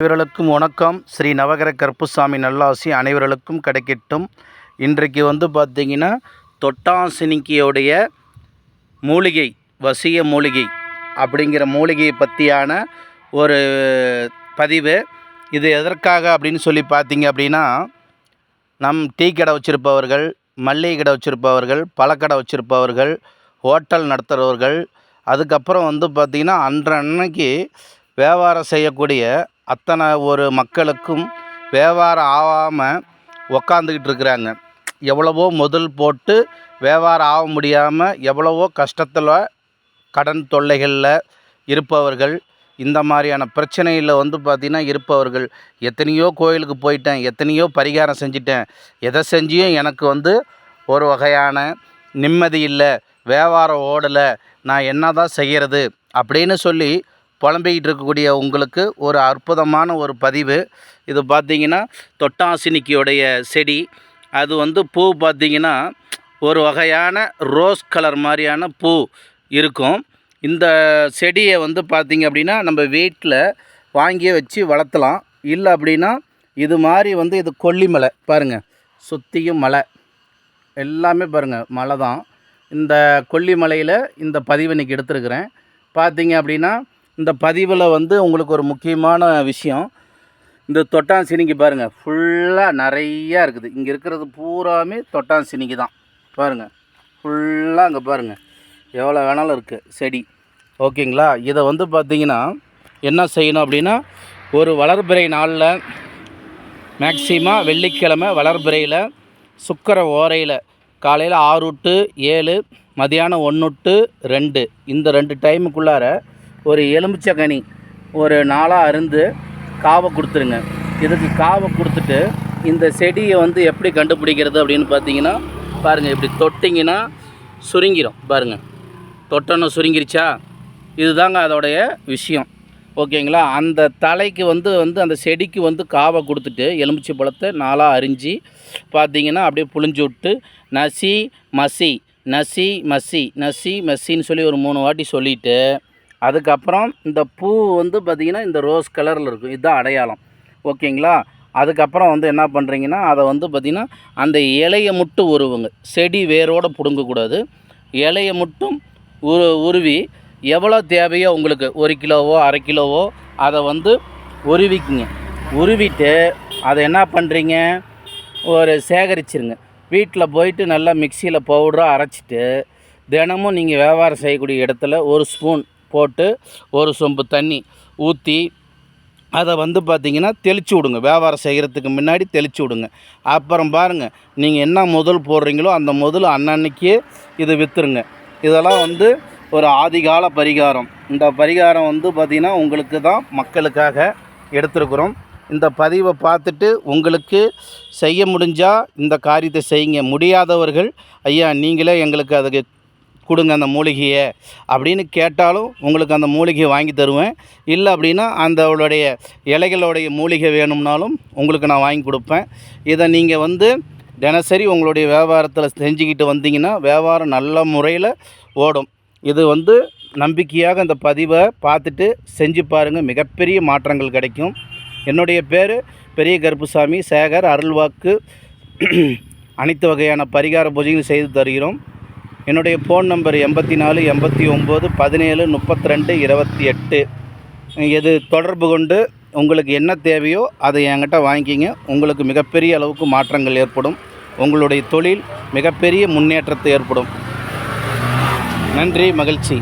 அனைவர்களுக்கும் வணக்கம். ஸ்ரீ நவகர கருப்புசாமி நல்லாசி அனைவர்களுக்கும் கிடைக்கட்டும். இன்றைக்கு வந்து பார்த்தீங்கன்னா தொட்டாசினிக்கியோடைய மூலிகை வசிய மூலிகை அப்படிங்கிற மூலிகையை பற்றியான ஒரு பதிவு. இது எதற்காக அப்படின்னு சொல்லி பார்த்தீங்க அப்படின்னா நம் டீ கடை வச்சுருப்பவர்கள் மல்லிகை கடை வச்சுருப்பவர்கள் பழக்கடை வச்சுருப்பவர்கள் ஹோட்டல் நடத்துகிறவர்கள் அதுக்கப்புறம் வந்து பார்த்திங்கன்னா அன்றன்னைக்கு வியாபாரம் செய்யக்கூடிய அத்தனை ஒரு மக்களுக்கும் வியாபாரம் ஆகாமல் உக்காந்துக்கிட்டு இருக்கிறாங்க. எவ்வளவோ முதல் போட்டு வியாபாரம் ஆக முடியாமல் எவ்வளவோ கஷ்டத்தில் கடன் தொல்லைகளில் இருப்பவர்கள் இந்த மாதிரியான பிரச்சனையில் வந்து பார்த்திங்கன்னா இருப்பவர்கள். எத்தனையோ கோயிலுக்கு போயிட்டேன் எத்தனையோ பரிகாரம் செஞ்சிட்டேன். எதை செஞ்சியும் எனக்கு வந்து ஒரு வகையான நிம்மதி இல்லை வியாபாரம் ஓடலை நான் என்ன தான் செய்கிறது அப்படின்னு சொல்லி புலம்பிக்கிட்டு இருக்கக்கூடிய உங்களுக்கு ஒரு அற்புதமான ஒரு பதிவு. இது பார்த்திங்கன்னா தொட்டாசினிக்கியுடைய செடி. அது வந்து பூ பார்த்தீங்கன்னா ஒரு வகையான ரோஸ் கலர் மாதிரியான பூ இருக்கும். இந்த செடியை வந்து பார்த்திங்க அப்படின்னா நம்ம வீட்டில் வாங்கி வச்சு வளர்த்தலாம். இல்லை அப்படின்னா இது மாதிரி வந்து இது கொல்லிமலை பாருங்கள் சுற்றியும் மலை. எல்லாமே பாருங்கள் மலை தான். இந்த கொல்லிமலையில் இந்த பதிவு இன்றைக்கி எடுத்திருக்கிறேன். பார்த்தீங்க அப்படின்னா இந்த பதிவில் வந்து உங்களுக்கு ஒரு முக்கியமான விஷயம். இந்த தொட்டான் சினிங்கி பாருங்கள் ஃபுல்லாக நிறையா இருக்குது. இங்கே இருக்கிறது பூராமே தொட்டான் சினிங்கி தான். பாருங்கள் ஃபுல்லாக அங்கே பாருங்கள் எவ்வளோ வேணாலும் இருக்குது செடி. ஓகேங்களா? இதை வந்து பார்த்தீங்கன்னா என்ன செய்யணும் அப்படின்னா ஒரு வளர்பிறை நாளில் மேக்சிமம் வெள்ளிக்கிழமை வளர்பிறையில் சுக்கர ஓரையில் காலையில் ஆறு டு ஏழு மதியானம் ஒன்று டு ரெண்டு. இந்த ரெண்டு டைமுக்குள்ளார ஒரு எலுமிச்சக்கனி ஒரு நாளாக அருந்து காவை கொடுத்துருங்க. இதுக்கு காவை கொடுத்துட்டு இந்த செடியை வந்து எப்படி கண்டுபிடிக்கிறது அப்படின்னு பார்த்தீங்கன்னா பாருங்கள் இப்படி தொட்டிங்கன்னா சுருங்கிடும் பாருங்கள் தொட்டோன்னு சுருங்கிருச்சா? இதுதாங்க அதோடைய விஷயம். ஓகேங்களா? அந்த தலைக்கு வந்து வந்து அந்த செடிக்கு வந்து காவை கொடுத்துட்டு எலுமிச்சை பழத்தை நாளாக அரிஞ்சு பார்த்தீங்கன்னா அப்படியே புழிஞ்சு விட்டு நசி மசி நசி மசி நசி மசின்னு சொல்லி ஒரு மூணு வாட்டி சொல்லிவிட்டு அதுக்கப்புறம் இந்த பூ வந்து பார்த்திங்கன்னா இந்த ரோஸ் கலரில் இருக்கும். இதுதான் அடையாளம். ஓகேங்களா? அதுக்கப்புறம் வந்து என்ன பண்ணுறீங்கன்னா அதை வந்து பார்த்திங்கன்னா அந்த இலையை மட்டும் உருவுங்க. செடி வேரோடு பிடுங்கக்கூடாது. இலையை மட்டும் உரு உருவி எவ்வளோ தேவையோ உங்களுக்கு ஒரு கிலோவோ அரை கிலோவோ அதை வந்து உருவிக்குங்க. உருவிட்டு அதை என்ன பண்ணுறீங்க ஒரு சேகரிச்சிருங்க. வீட்டில் போயிட்டு நல்லா மிக்சியில் பவுடராக அரைச்சிட்டு தினமும் நீங்கள் வியாபாரம் செய்யக்கூடிய இடத்துல ஒரு ஸ்பூன் போட்டு ஒரு சொம்பு தண்ணி ஊற்றி அதை வந்து பார்த்திங்கன்னா தெளித்து விடுங்க. வியாபாரம் செய்கிறதுக்கு முன்னாடி தெளித்து விடுங்க. அப்புறம் பாருங்கள் நீங்கள் என்ன முதல் போடுறீங்களோ அந்த முதல் அன்னன்னைக்கே இது விற்றுருங்க இதெல்லாம் வந்து ஒரு ஆதிகால பரிகாரம். இந்த பரிகாரம் வந்து பார்த்திங்கன்னா உங்களுக்கு தான் மக்களுக்காக எடுத்துருக்குறோம். இந்த பதிவை பார்த்துட்டு உங்களுக்கு செய்ய முடிஞ்சால் இந்த காரியத்தை செய்யுங்க. முடியாதவர்கள் ஐயா நீங்களே எங்களுக்கு அதுக்கு கொடுங்க அந்த மூலிகையை அப்படின்னு கேட்டாலும் உங்களுக்கு அந்த மூலிகையை வாங்கி தருவேன். இல்லை அப்படின்னா அந்தவுடைய இலைகளுடைய மூலிகை வேணும்னாலும் உங்களுக்கு நான் வாங்கி கொடுப்பேன். இதை நீங்கள் வந்து தினசரி உங்களுடைய வியாபாரத்தில் செஞ்சுக்கிட்டு வந்தீங்கன்னா வியாபாரம் நல்ல முறையில் ஓடும். இது வந்து நம்பிக்கையாக இந்த பதிவை பார்த்துட்டு செஞ்சு பாருங்கள் மிகப்பெரிய மாற்றங்கள் கிடைக்கும். என்னுடைய பேர் பெரிய கருப்புசாமி. சேகர் அருள்வாக்கு. அனைத்து வகையான பரிகார பூஜைகளும் செய்து தருகிறோம். என்னுடைய ஃபோன் நம்பர் எண்பத்தி நாலு எண்பத்தி ஒம்பது பதினேழு முப்பத்தி ரெண்டு இருபத்தி எட்டு இது தொடர்பு கொண்டு உங்களுக்கு என்ன தேவையோ அதை என்கிட்ட வாங்கிக்கிங்க. உங்களுக்கு மிகப்பெரிய அளவுக்கு மாற்றங்கள் ஏற்படும். உங்களுடைய தொழில் மிகப்பெரிய முன்னேற்றத்தை ஏற்படும். நன்றி மகிழ்ச்சி.